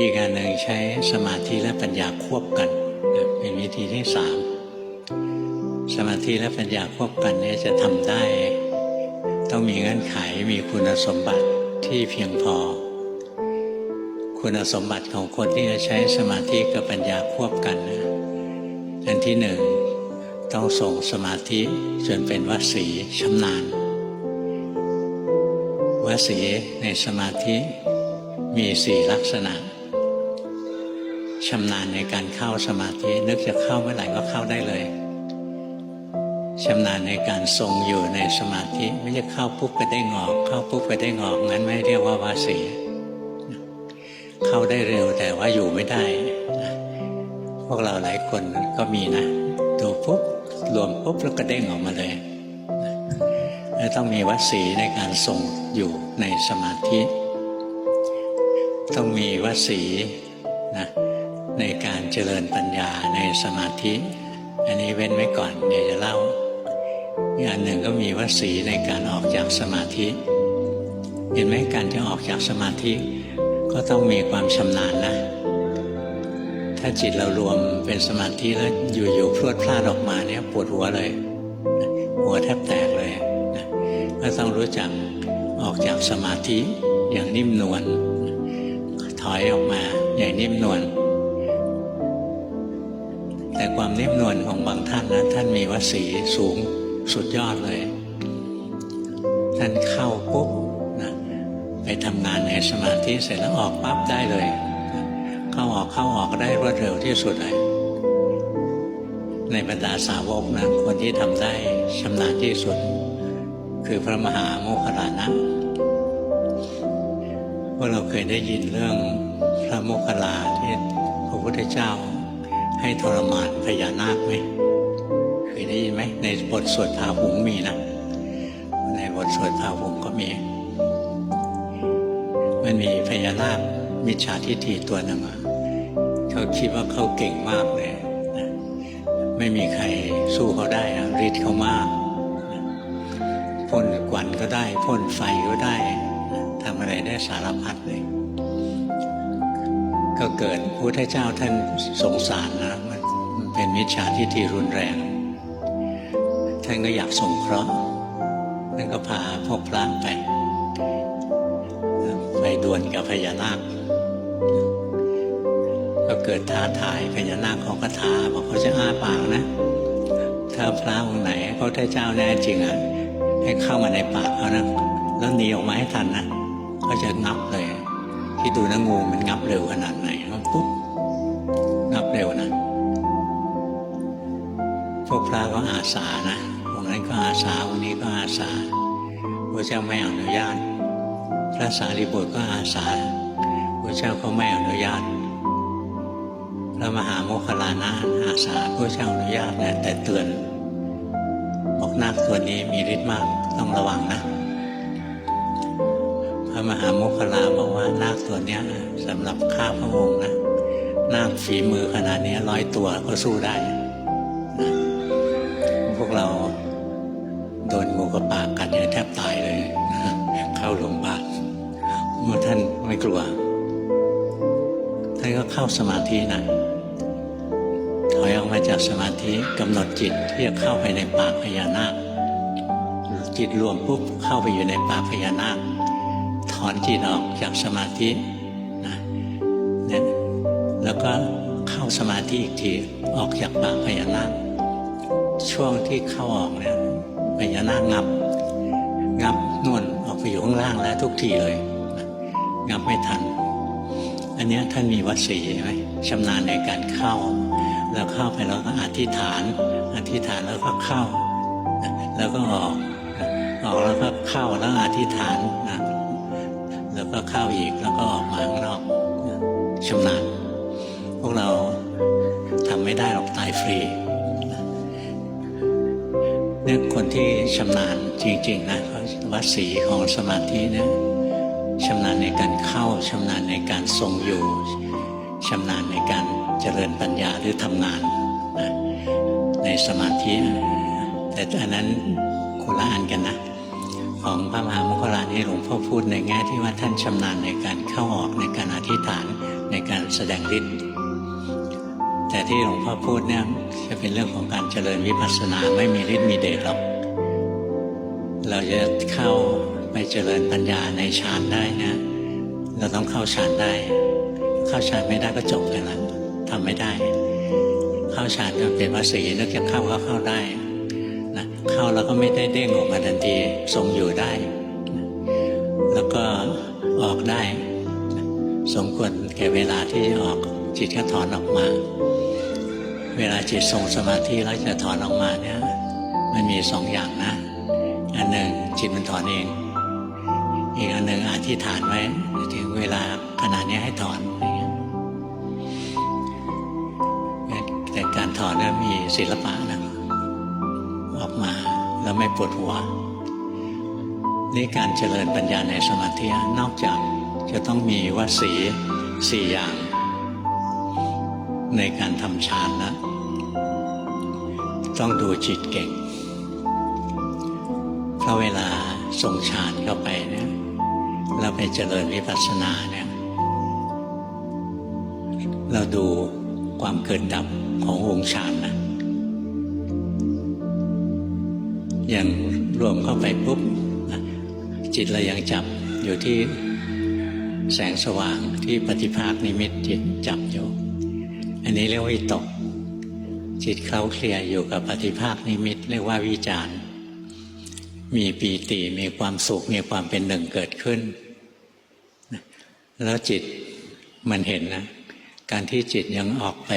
อีกอันหนึ่งใช้สมาธิและปัญญาควบกัน เป็นวิธีที่สามสมาธิและปัญญาควบกันเนี่ยจะทำได้ ต้องมีเงื่อนไขมีคุณสมบัติที่เพียงพอ คุณสมบัติของคนที่จะใช้สมาธิกับปัญญาควบกันนะอันที่หนึ่งต้องส่งสมาธิจนเป็นวสีชำนาญวสีในสมาธิมีสี่ลักษณะ ชำนาญในการเข้าสมาธินึกจะเข้าเมื่อไหร่ก็เข้าได้เลยชำนาญในการทรงอยู่ในสมาธิไม่ใช่เข้าปุ๊บไปได้งอก เข้าปุ๊บไปได้งอกงั้นไม่เรียกว่าวาสีเข้าได้เร็วแต่ว่าอยู่ไม่ได้ พวกเราหลายคนก็มีนะดูปุ๊บรวมปุ๊บแล้วก็เด้งออกมาเลยต้องมีวัสีในการทรงอยู่ในสมาธิ ต้องมีวัสีนะ ในการเจริญปัญญาในสมาธิ อันนี้เว้นไว้ก่อนเดี๋ยวจะเล่าอันหนึ่งก็มีว่าสีในการออกจากสมาธิ เห็นไหมการจะออกจากสมาธิ ก็ต้องมีความชำนาญนะถ้าจิตเรารวมเป็นสมาธิแล้วอยู่ๆพรวดพลาดออกมาเนี่ยปวดหัวเลย หัวแทบแตกเลยนะก็ต้องรู้จักออกจากสมาธิอย่างนิ่มนวลถอยออกมาอย่างนิ่มนวล ความนิ่มนวลของบางท่านนะท่านมีวสีสูงสุดยอดเลย ท่านเข้าปุ๊บนะไปทำงานในสมาธิเสร็จแล้วออกปั๊บได้เลย เข้าออกเข้าออกได้รวดเร็วที่สุดเลย ในบรรดาสาวกนะคนที่ทำได้ชำนาญที่สุด คือพระมหาโมคคลลานะพวกเราเคยได้ยินเรื่องพระโมคคัลลาที่พระพุทธเจ้า ให้ทรมานพญานาคไหมเคยได้ยินไหมในบทสวดพาหุงมีนะ ในบทสวดพาหุงก็มี มันมีพญานาคมิจฉาทิฏฐิตัวหนึ่งเขาคิดว่าเขาเก่งมากเลยไม่มีใครสู้เขาได้ฤทธิ์เขามากพ่นควันก็ได้พ่นไฟก็ได้ทำอะไรได้สารพัดเลย ก็เกิดพุทธเจ้าท่านสงสารนะมันเป็นมิจฉาทิฏฐิรุนแรง ท่านก็อยากสงเคราะห์ท่านก็พาพวกพระไป ไปดวลกับพญานาค ก็เกิดท้าทายพญานาคเขาก็ท้าบอกเขาจะอ้าปากนะ ถ้าพระองค์ไหนพระพุทธเจ้าแน่จริงอะให้เข้ามาในปากเขานะแล้วหนีออกมาให้ทันนะเขาจะงับเลย ที่ดูนะงูมันงับเร็วขนาดไหนปุ๊บงับเร็วนะ พวกพระก็อาสานะองค์นั้นก็อาสาองค์นี้ก็อาสาพระเจ้าไม่อนุญาต พระสารีบุตรก็อาสาพระเจ้าก็ไม่อนุญาตพระมหาโมคคลานะอาสาพระเจ้าอนุญาตนะแต่เตือนบอกนาคตัวนี้มีฤทธิ์มากต้องระวังนะ มหาโมคคลาบอกว่านาคตัวเนี้ยสำหรับข้าพระองค์นะนาคฝีมือขนาดนี้ร้อยตัวก็สู้ได้นะพวกเราโดนงูกระปากกัดเนี่ยแทบตายเลยเข้าโรงพยาบาลเมื่อท่านไม่กลัว ท่านก็เข้าสมาธินะถอยออกมาจากสมาธิกำหนดจิตที่จะเข้าไปในปากพญานาคจิตรวมปุ๊บเข้าไปอยู่ในปากพญานาค อนจิตออกจากสมาธินะเนี่ยแล้วก็เข้าสมาธิอีกทีออกจากปากพญานาคช่วงที่เข้าออกเนี่ยพญานาคงับ งับนวลออกไปอยู่ข้างล่างแล้วทุกทีเลย งับไม่ทัน อันนี้ท่านมีวัดสีไหมชำนาญในการเข้า แล้วเข้าไปแล้วก็อธิษฐาน อธิษฐานแล้วก็เข้า แล้วก็ออกออกแล้วก็เข้าแล้วอธิษฐานนะ แล้วก็เข้าอีกแล้วก็ออกมาข้างนอกชำนาญพวกเราทำไม่ได้หรอกตายฟรีเนี่ยคนที่ชำนาญจริงๆนะวัดสีของสมาธิเนี่ยชำนาญในการเข้าชำนาญในการทรงอยู่ชำนาญในการเจริญปัญญาหรือทำงานนะในสมาธิ แต่อันนั้นคนละอันกันนะ ของพระมหาโมคคลานี่หลวงพ่อพูดในแง่ที่ว่าท่านชำนาญในการเข้าออกในการอธิษฐานในการแสดงฤทธิ์แต่ที่หลวงพ่อพูดเนี่ยจะเป็นเรื่องของการเจริญวิปัสสนาไม่มีฤทธิ์มีเดชหรอกเราจะเข้าไปเจริญปัญญาในฌานได้นะ เราต้องเข้าฌานได้ เข้าฌานไม่ได้ก็จบไปแล้วทำไม่ได้ เข้าฌานก็เป็นวสีนึกจะเข้าก็เข้าได้ เข้าแล้วก็ไม่ได้เด้งออกมาทันทีทรงอยู่ได้ แล้วก็ออกได้ สมควรแก่เวลาที่จะออกจิตก็ถอนออกมา เวลาจิตทรงสมาธิแล้วจะถอนออกมาเนี่ยมันมีสองอย่างนะ อันหนึ่งจิตมันถอนเอง อีกอันหนึ่งอธิษฐานไว้ถึงเวลาขนาดนี้ให้ถอนอะไรเงี้ยแต่การถอนเนี่ยมีศิลปะนะ แล้วไม่ปวดหัว นี่การเจริญปัญญาในสมาธินอกจากจะต้องมีวสีสี่อย่าง ในการทำฌานนะต้องดูจิตเก่ง เพราะเวลาทรงฌานเข้าไปเนี่ยเราไปเจริญวิปัสสนาเนี่ยเราดูความเกิดดับขององค์ฌานนะ อย่างรวมเข้าไปปุ๊บจิตเรายังจับอยู่ที่แสงสว่างที่ปฏิภาคนิมิตจิตจับอยู่ อันนี้เรียกว่าวิตก จิตเคล้าเคลียอยู่กับปฏิภาคนิมิต เรียกว่าวิจารณ์มีปีติมีความสุขมีความเป็นหนึ่งเกิดขึ้น แล้วจิตมันเห็นนะ การที่จิตยังออกไป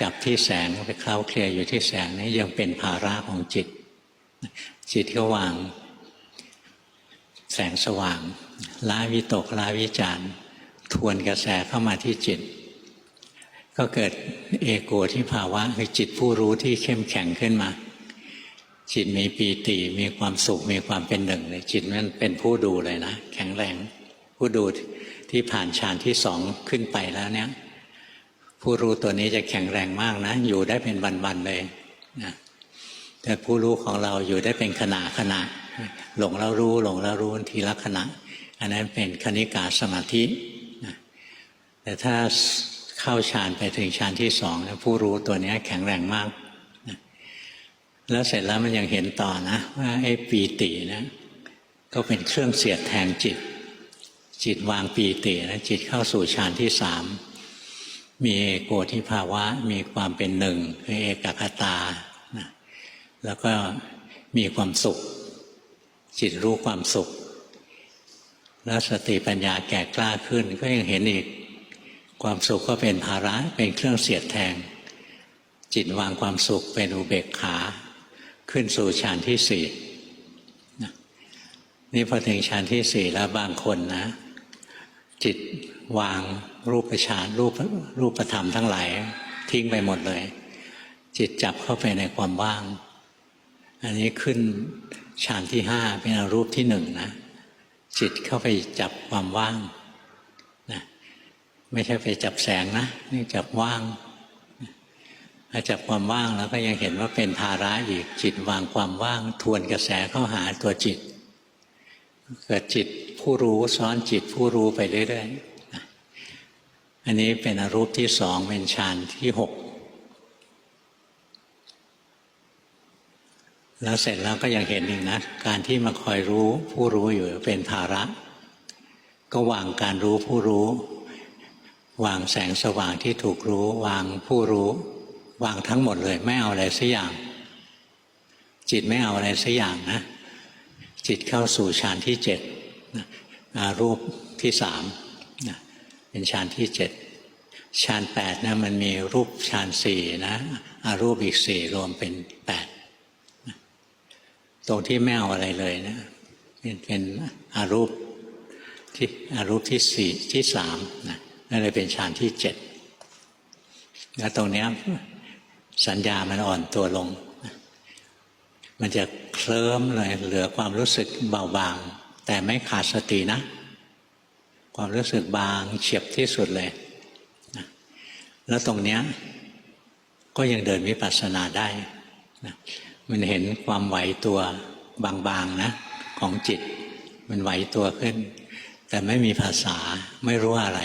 จับที่แสงไปเคล้าเคลียอยู่ที่แสงนี้ยังเป็นภาระของจิต จิตก็วาง แสงสว่างละวิตกละวิจารทวนกระแสเข้ามาที่จิต ก็เกิดเอโกที่ภาวะคือจิตผู้รู้ที่เข้มแข็งขึ้นมา จิตมีปีติมีความสุขมีความเป็นหนึ่งเลยจิตนั้นเป็นผู้ดูเลยนะ แข็งแรงผู้ดูที่ผ่านฌานที่สองขึ้นไปแล้วเนี่ย ผู้รู้ตัวนี้จะแข็งแรงมากนะ อยู่ได้เป็นวันๆเลยนะ แต่ผู้รู้ของเราอยู่ได้เป็นขณะขณะหลงแล้วรู้หลงแล้วรู้ทีละขณะ อันนั้นเป็นคณิกาสมาธิแต่ถ้าเข้าฌานไปถึงฌานที่สองผู้รู้ตัวนี้แข็งแรงมากแล้วเสร็จแล้วมันยังเห็นต่อนะ ว่าไอ้ปีตินะก็เป็นเครื่องเสียดแทงจิต จิตวางปีตินะจิตเข้าสู่ฌานที่สามมีเอโกทิภาวะ มีความเป็นหนึ่งคือเอกคตา แล้วก็มีความสุข จิตรู้ความสุข แล้วสติปัญญาแก่กล้าขึ้น ก็ยังเห็นอีก ความสุขก็เป็นภาระเป็นเครื่องเสียดแทง จิตวางความสุขเป็นอุเบกขา ขึ้นสู่ฌานที่สี่นี่พอถึงฌานที่สี่แล้วบางคนนะ จิตวางรูปฌานรูปรูปธรรมทั้งหลายทิ้งไปหมดเลย จิตจับเข้าไปในความว่าง อันนี้ขึ้นฌานที่ห้าเป็นอรูปที่หนึ่งนะ จิตเข้าไปจับความว่างนะไม่ใช่ไปจับแสงนะนี่จับว่างพอจับความว่างแล้วก็ยังเห็นว่าเป็นภาระอีกจิตวางความว่าง ทวนกระแสเข้าหาตัวจิต เกิดจิตผู้รู้ซ้อนจิตผู้รู้ไปเรื่อยๆอันนี้เป็นอรูปที่สองเป็นฌานที่หก แล้วเสร็จแล้วก็ยังเห็นอีกนะ การที่มาคอยรู้ผู้รู้อยู่เป็นภาระ ก็วางการรู้ผู้รู้ วางแสงสว่างที่ถูกรู้ วางผู้รู้ วางทั้งหมดเลยไม่เอาอะไรสักอย่าง จิตไม่เอาอะไรสักอย่างนะ จิตเข้าสู่ฌานที่เจ็ดอรูปที่สามนะเป็นฌานที่เจ็ดฌานแปดนะมันมีรูปฌานสี่นะอารูปอีกสี่รวมเป็นแปด ตรงที่ไม่เอาอะไรเลยนะเป็นเป็นอารูปที่อารูปที่สี่ที่สามนะนั่นเลยเป็นฌานที่เจ็ดแล้วตรงเนี้ยสัญญามันอ่อนตัวลง มันจะเคลิ้มเลยเหลือความรู้สึกเบาบาง แต่ไม่ขาดสตินะ ความรู้สึกบางเฉียบที่สุดเลย แล้วตรงเนี้ยก็ยังเดินวิปัสสนาได้นะ มันเห็นความไหวตัวบางๆนะ ของจิต มันไหวตัวขึ้น แต่ไม่มีภาษาไม่รู้อะไร